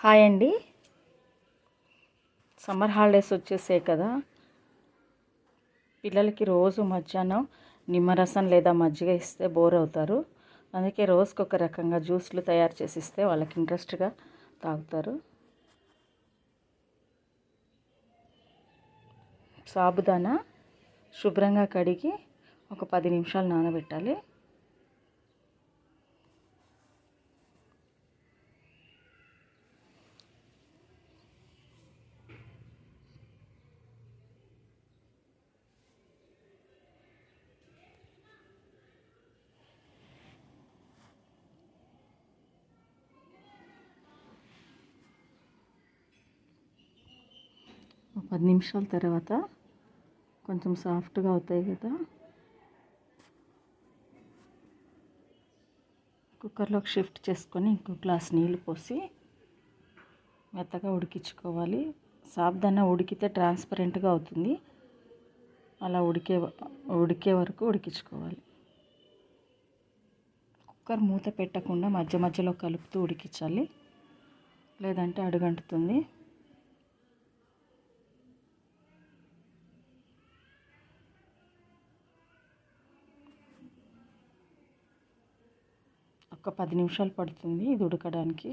Hi అండి. Summer holidays వచ్చేసాయి కదా. పిల్లలకి రోజు మధ్యాహ్నం నిమ్మరసం లేదా మజ్జిగ ఇస్తే బోర్ అవుతారు. అందుకే రోజుకి ఒక రకంగా జ్యూస్లు తయారు చేసి ఇస్తే వాళ్ళకి ఇంట్రెస్ట్గా తాగుతారు. సాబుదానా శుభ్రంగా కడిగి ఒక పది నిమిషాలు నానబెట్టాలి. పది నిమిషాల తర్వాత కొంచెం సాఫ్ట్గా అవుతాయి కదా. కుక్కర్లోకి షిఫ్ట్ చేసుకొని ఇంకో గ్లాస్ నీళ్ళు పోసి మెత్తగా ఉడికించుకోవాలి. సాబ్దాన ఉడికితే ట్రాన్స్పరెంట్గా అవుతుంది. అలా ఉడికే ఉడికే వరకు ఉడికించుకోవాలి. కుక్కర్ మూత పెట్టకుండా మధ్య మధ్యలో కలుపుతూ ఉడికించాలి. లేదంటే అడుగంటుతుంది. ఒక పది నిమిషాలు పడుతుంది ఇది ఉడకడానికి.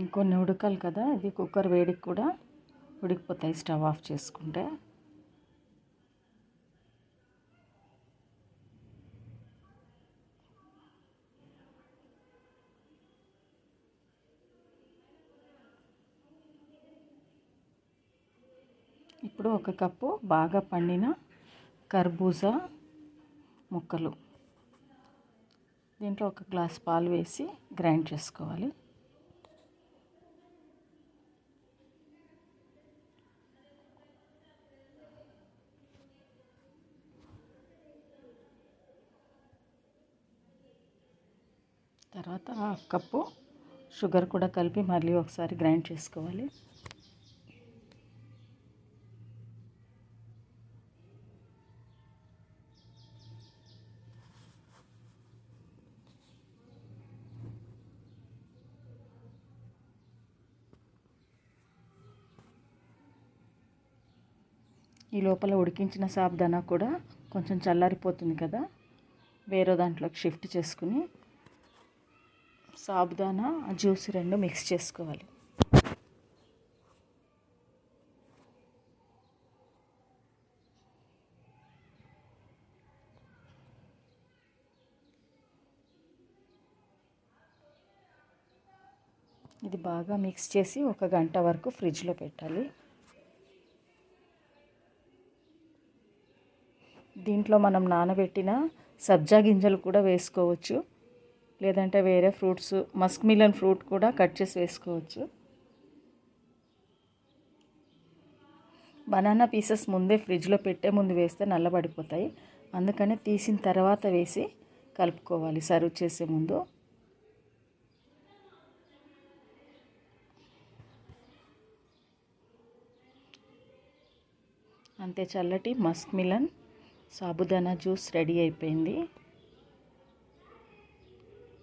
ఇంకొన్ని ఉడకాలి కదా ఇది కుక్కర్ వేడికి కూడా ఉడికిపోతాయి స్టవ్ ఆఫ్ చేసుకుంటే. ఇప్పుడు ఒక కప్పు బాగా పండిన కర్బూజా ముక్కలు. దీంట్లో ఒక గ్లాస్ పాలు వేసి గ్రైండ్ చేసుకోవాలి. తర్వాత హాఫ్ కప్పు షుగర్ కూడా కలిపి మళ్ళీ ఒకసారి గ్రైండ్ చేసుకోవాలి. ఈ లోపల ఉడికించిన సాబ్దానా కూడా కొంచెం చల్లారిపోతుంది కదా. వేరే దాంట్లోకి షిఫ్ట్ చేసుకుని సాబుదానా జ్యూస్ రెండు మిక్స్ చేసుకోవాలి. ఇది బాగా మిక్స్ చేసి ఒక గంట వరకు ఫ్రిడ్జ్లో పెట్టాలి. దీంట్లో మనం నానబెట్టిన సబ్జా గింజలు కూడా వేసుకోవచ్చు. లేదంటే వేరే ఫ్రూట్స్ మస్క్ మిలన్ ఫ్రూట్ కూడా కట్ చేసి వేసుకోవచ్చు. బనానా పీసెస్ ముందే ఫ్రిడ్జ్లో పెట్టే ముందు వేస్తే నల్లబడిపోతాయి. అందుకని తీసిన తర్వాత వేసి కలుపుకోవాలి సర్వ్ చేసే ముందు. అంతే చల్లటి Musk melon sabudana juice ready అయిపోయింది.